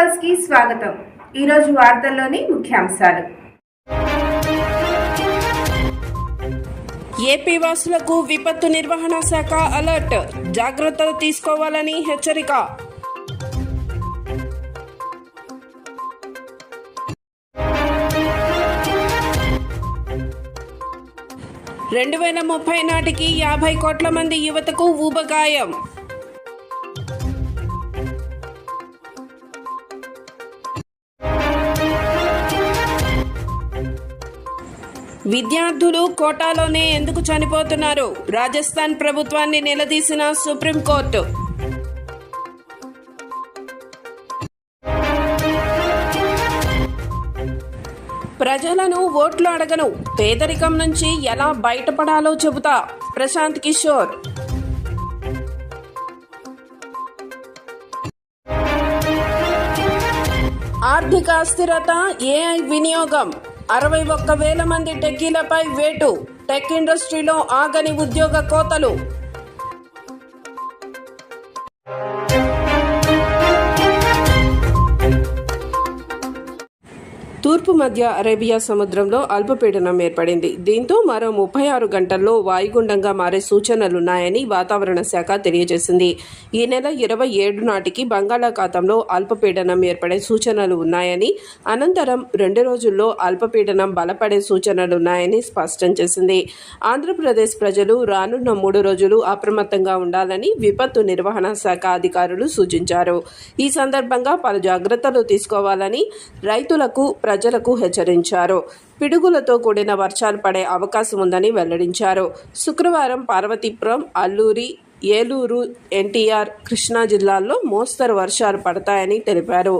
న్యూస్కి స్వాగతం. ఈరోజు వార్తల్లోని ముఖ్యాంశాలు. ఏపీ వాసులకు విపత్తు నిర్వహణ శాఖ అలర్ట్. జాగ్రత్తలు తీసుకోవాలని హెచ్చరిక. రెండు వేల ముప్పై నాటికి యాభై కోట్ల మంది యువతకు ఊబగాయం విద్యార్థులు కోటాలోనే ఎందుకు చనిపోతున్నారు? రాజస్థాన్ ప్రభుత్వాన్ని నిలదీసిన సుప్రీంకోర్టు. ప్రజలను ఓట్లు అడగను. పేదరికం నుంచి ఎలా బయటపడాలో చెబుతా ప్రశాంత్ కిషోర్. ఆర్థిక అస్థిరత ఏఐ వినియోగం. అరవై ఒక్క వేల మంది టెక్కీలపై వేటు. టెక్ ఇండస్ట్రీలో ఆగని ఉద్యోగ కోతలు. తూర్పు మధ్య అరేబియా సముద్రంలో అల్పపీడనం ఏర్పడింది. దీంతో మరో ముప్పై ఆరు గంటల్లో వాయుగుండంగా మారే సూచనలున్నాయని వాతావరణ శాఖ తెలియజేసింది. ఈ నెల ఇరవై ఏడు నాటికి బంగాళాఖాతంలో అల్పపీడనం ఏర్పడే సూచనలు ఉన్నాయని అనంతరం రెండు రోజుల్లో అల్పపీడనం బలపడే సూచనలున్నాయని స్పష్టం చేసింది. ఆంధ్రప్రదేశ్ ప్రజలు రానున్న మూడు రోజులు అప్రమత్తంగా ఉండాలని విపత్తు నిర్వహణ శాఖ అధికారులు సూచించారు. ఈ సందర్భంగా పలు జాగ్రత్తలు తీసుకోవాలని రైతులకు ప్రజలకు హెచ్చరించారు. పిడుగులతో కూడిన వర్షాలు పడే అవకాశం ఉందని వెల్లడించారు. శుక్రవారం పార్వతీపురం అల్లూరి ఏలూరు ఎన్టీఆర్ కృష్ణా జిల్లాల్లో మోస్తరు వర్షాలు పడతాయని తెలిపారు.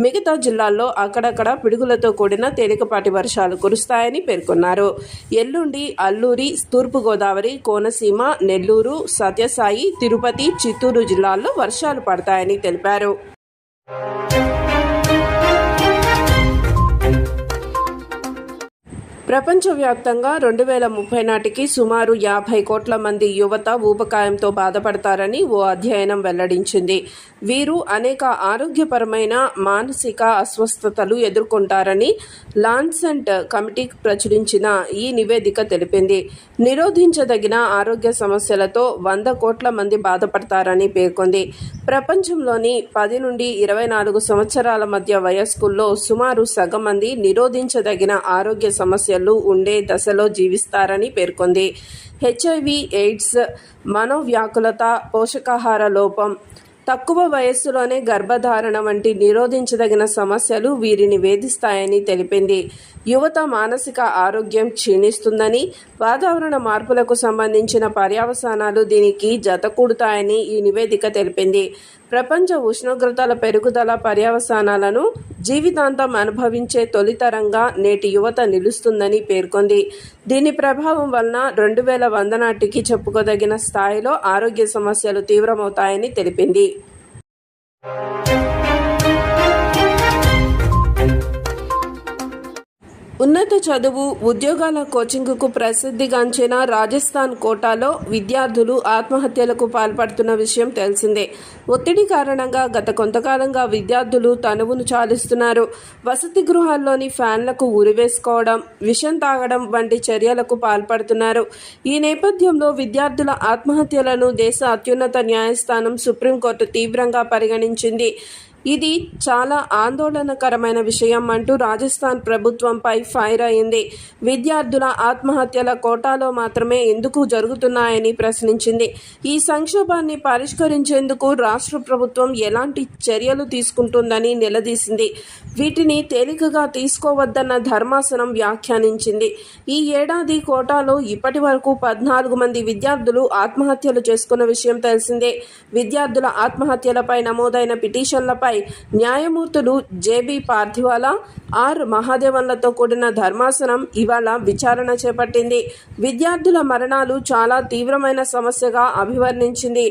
మిగతా జిల్లాల్లో అక్కడక్కడ పిడుగులతో కూడిన తేలికపాటి వర్షాలు కురుస్తాయని పేర్కొన్నారు. ఎల్లుండి అల్లూరి తూర్పుగోదావరి కోనసీమ నెల్లూరు సత్యసాయి తిరుపతి చిత్తూరు జిల్లాల్లో వర్షాలు పడతాయని తెలిపారు. ప్రపంచవ్యాప్తంగా రెండు వేల ముప్పై నాటికి సుమారు యాభై కోట్ల మంది యువత ఊబకాయంతో బాధపడతారని ఓ అధ్యయనం వెల్లడించింది. వీరు అనేక ఆరోగ్యపరమైన మానసిక అస్వస్థతలు ఎదుర్కొంటారని లాన్సెంట్ కమిటీ ప్రచురించిన ఈ నివేదిక తెలిపింది. నిరోధించదగిన ఆరోగ్య సమస్యలతో వంద కోట్ల మంది బాధపడతారని పేర్కొంది. ప్రపంచంలోని పది నుండి ఇరవై నాలుగు సంవత్సరాల మధ్య వయస్కుల్లో సుమారు సగం మంది నిరోధించదగిన ఆరోగ్య సమస్యలు ఉండే దశలో జీవిస్తారని పేర్కొంది. హెచ్ఐవి ఎయిడ్స్ మనోవ్యాకులత పోషకాహార లోపం తక్కువ వయస్సులోనే గర్భధారణ వంటి నిరోధించదగిన సమస్యలు వీరిని వేధిస్తాయని తెలిపింది. యువత మానసిక ఆరోగ్యం క్షీణిస్తుందని వాతావరణ మార్పులకు సంబంధించిన పర్యవసానాలు దీనికి జతకూడుతాయని ఈ నివేదిక తెలిపింది. ప్రపంచ ఉష్ణోగ్రతల పెరుగుదల పర్యవసానాలను జీవితాంతం అనుభవించే తొలితరంగా నేటి యువత నిలుస్తుందని పేర్కొంది. దీని ప్రభావం వలన రెండు వేల వంద నాటికి చెప్పుకోదగిన స్థాయిలో ఆరోగ్య సమస్యలు తీవ్రమవుతాయని తెలిపింది. ఉన్నత చదువు ఉద్యోగాల కోచింగ్కు ప్రసిద్ధిగాంచిన రాజస్థాన్ కోటాలో విద్యార్థులు ఆత్మహత్యలకు పాల్పడుతున్న విషయం తెలిసిందే. ఒత్తిడి కారణంగా గత కొంతకాలంగా విద్యార్థులు తనువును చాలిస్తున్నారు. వసతి గృహాల్లోని ఫ్యాన్లకు ఉరివేసుకోవడం విషం తాగడం వంటి చర్యలకు పాల్పడుతున్నారు. ఈ నేపథ్యంలో విద్యార్థుల ఆత్మహత్యలను దేశ అత్యున్నత న్యాయస్థానం సుప్రీంకోర్టు తీవ్రంగా పరిగణించింది. ఇది చాలా ఆందోళనకరమైన విషయం అంటూ రాజస్థాన్ ప్రభుత్వంపై ఫైర్ అయింది. విద్యార్థుల ఆత్మహత్యల కోటాలో మాత్రమే ఎందుకు జరుగుతున్నాయని ప్రశ్నించింది. ఈ సంక్షోభాన్ని పరిష్కరించేందుకు రాష్ట్ర ప్రభుత్వం ఎలాంటి చర్యలు తీసుకుంటుందని నిలదీసింది. వీటిని తేలికగా తీసుకోవద్దన్న ధర్మాసనం వ్యాఖ్యానించింది. ఈ ఏడాది కోటాలో ఇప్పటి వరకు పద్నాలుగు మంది విద్యార్థులు ఆత్మహత్యలు చేసుకున్న విషయం తెలిసిందే. విద్యార్థుల ఆత్మహత్యలపై నమోదైన పిటిషన్లపై న్యాయమూర్తులు జేబీ పార్థివాలా ఆర్ మహాదేవన్లతో కూడిన ధర్మాసనం ఇవాళ విచారణ చేపట్టింది. విద్యార్థుల మరణాలు చాలా తీవ్రమైన సమస్యగా అభివర్ణించింది.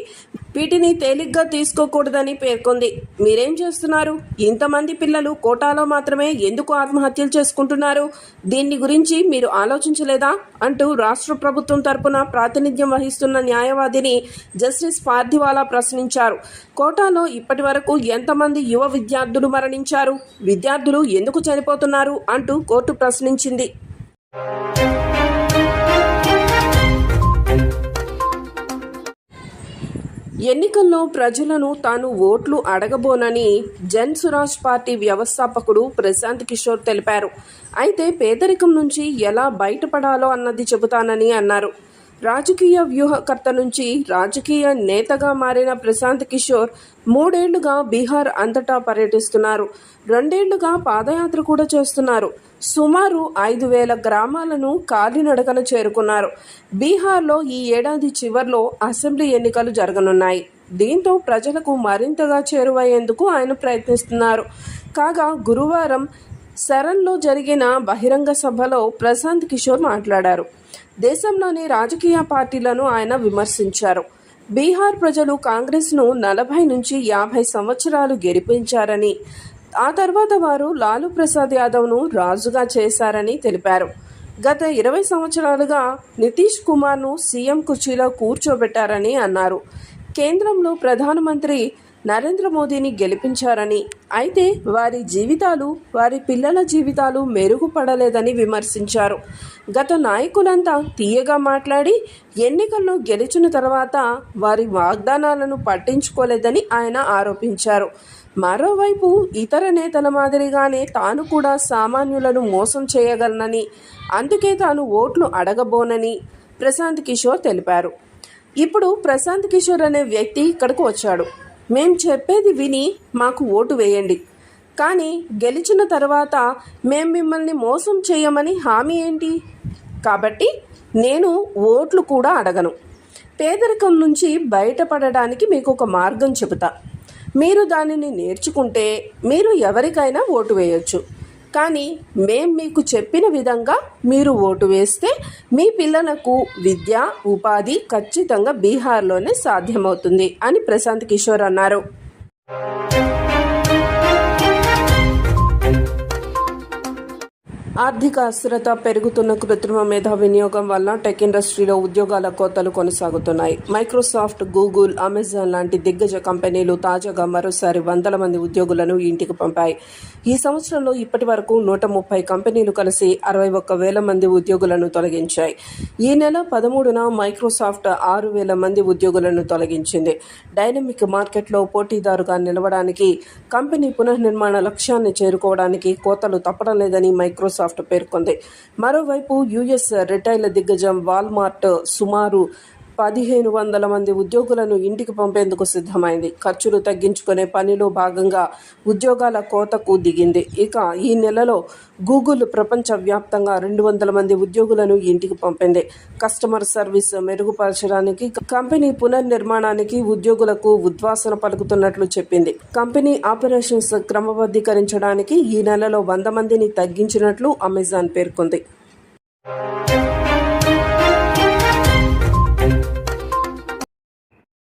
వీటిని తేలిగ్గా తీసుకోకూడదని పేర్కొంది. మీరేం చేస్తున్నారు? ఇంతమంది పిల్లలు కోటాలో మాత్రమే ఎందుకు ఆత్మహత్యలు చేసుకుంటున్నారు? దీన్ని గురించి మీరు ఆలోచించలేదా? అంటూ రాష్ట్ర ప్రభుత్వం తరపున ప్రాతినిధ్యం వహిస్తున్న న్యాయవాదిని జస్టిస్ పార్థివాలా ప్రశ్నించారు. కోటాలో ఇప్పటి వరకు ఎంతమంది యువ విద్యార్థులు మరణించారు? విద్యార్థులు ఎందుకు చనిపోతున్నారు? అంటూ కోర్టు ప్రశ్నించింది. ఎన్నికల్లో ప్రజలను తాను ఓట్లు అడగబోనని జన్ సురాజ్ పార్టీ వ్యవస్థాపకుడు ప్రశాంత్ కిషోర్ తెలిపారు. అయితే పేదరికం నుంచి ఎలా బయటపడాలో అన్నది చెబుతానని అన్నారు. రాజకీయ వ్యూహకర్త నుంచి రాజకీయ నేతగా మారిన ప్రశాంత్ కిషోర్ మూడేళ్ళుగా బీహార్ అంతటా పర్యటిస్తున్నారు. రెండేళ్ళుగా పాదయాత్ర కూడా చేస్తున్నారు. సుమారు ఐదు వేల గ్రామాలను కాలినడకన చేరుకున్నారు. బీహార్లో ఈ ఏడాది చివర్లో అసెంబ్లీ ఎన్నికలు జరగనున్నాయి. దీంతో ప్రజలకు మరింతగా చేరువయ్యేందుకు ఆయన ప్రయత్నిస్తున్నారు. కాగా గురువారం సరన్లో జరిగిన బహిరంగ సభలో ప్రశాంత్ కిషోర్ మాట్లాడారు. దేశంలోని రాజకీయ పార్టీలను ఆయన విమర్శించారు. బీహార్ ప్రజలు కాంగ్రెస్ను నలభై నుంచి యాభై సంవత్సరాలు గెలిపించారని ఆ తర్వాత వారు లాలూ ప్రసాద్ యాదవ్ను రాజుగా చేశారని తెలిపారు. గత ఇరవై సంవత్సరాలుగా నితీష్ కుమార్ను సీఎం కుర్చీలో కూర్చోబెట్టారని అన్నారు. కేంద్రంలో ప్రధానమంత్రి నరేంద్ర మోదీని గెలిపించారని. అయితే వారి జీవితాలు వారి పిల్లల జీవితాలు మెరుగుపడలేదని విమర్శించారు. గత నాయకులంతా తీయగా మాట్లాడి ఎన్నికల్లో గెలిచిన తర్వాత వారి వాగ్దానాలను పట్టించుకోలేదని ఆయన ఆరోపించారు. మరోవైపు ఇతర నేతల మాదిరిగానే తాను కూడా సామాన్యులను మోసం చేయగలనని అందుకే తాను ఓట్లు అడగబోనని ప్రశాంత్ కిషోర్ తెలిపారు. ఇప్పుడు ప్రశాంత్ కిషోర్ అనే వ్యక్తి ఇక్కడికి వచ్చాడు. మేం చెప్పేది విని మాకు ఓటు వేయండి. కానీ గెలిచిన తర్వాత మేం మిమ్మల్ని మోసం చేయమని హామీ ఏంటి? కాబట్టి నేను ఓట్లు కూడా అడగను. పేదరికం నుంచి బయటపడడానికి మీకు ఒక మార్గం చెబుతా. మీరు దానిని నేర్చుకుంటే మీరు ఎవరికైనా ఓటు వేయొచ్చు. కానీ మేం మీకు చెప్పిన విధంగా మీరు ఓటు వేస్తే మీ పిల్లలకు విద్య ఉపాధి ఖచ్చితంగా బీహార్లోనే సాధ్యమవుతుంది అని ప్రశాంత్ కిషోర్ అన్నారు. ఆర్థిక అస్థిరత పెరుగుతున్న కృత్రిమ మేధా వినియోగం వల్ల టెక్ ఇండస్ట్రీలో ఉద్యోగాల కోతలు కొనసాగుతున్నాయి. మైక్రోసాఫ్ట్ గూగుల్ అమెజాన్ లాంటి దిగ్గజ కంపెనీలు తాజాగా మరోసారి వందల మంది ఉద్యోగులను ఇంటికి పంపాయి. ఈ సంవత్సరంలో ఇప్పటి వరకు నూట ముప్పై కంపెనీలు కలిసి అరవై ఒక్క వేల మంది ఉద్యోగులను తొలగించాయి. ఈ నెల పదమూడున మైక్రోసాఫ్ట్ ఆరు వేల మంది ఉద్యోగులను తొలగించింది. డైనమిక్ మార్కెట్లో పోటీదారుగా నిలవడానికి కంపెనీ పునర్నిర్మాణ లక్ష్యాన్ని చేరుకోవడానికి కోతలు తప్పడం లేదని మైక్రోసాఫ్ట్ పేర్కొంది. మరోవైపు యుఎస్ రిటైల్ దిగ్గజం వాల్మార్ట్ సుమారు పదిహేను వందల మంది ఉద్యోగులను ఇంటికి పంపేందుకు సిద్ధమైంది. ఖర్చులు తగ్గించుకునే పనిలో భాగంగా ఉద్యోగాల కోతకు దిగింది. ఇక ఈ నెలలో గూగుల్ ప్రపంచవ్యాప్తంగా రెండు వందల మంది ఉద్యోగులను ఇంటికి పంపింది. కస్టమర్ సర్వీస్ మెరుగుపరచడానికి కంపెనీ పునర్నిర్మాణానికి ఉద్యోగులకు ఉద్వాసన పలుకుతున్నట్లు చెప్పింది. కంపెనీ ఆపరేషన్స్ క్రమబద్ధీకరించడానికి ఈ నెలలో వంద మందిని తగ్గించినట్లు అమెజాన్ పేర్కొంది.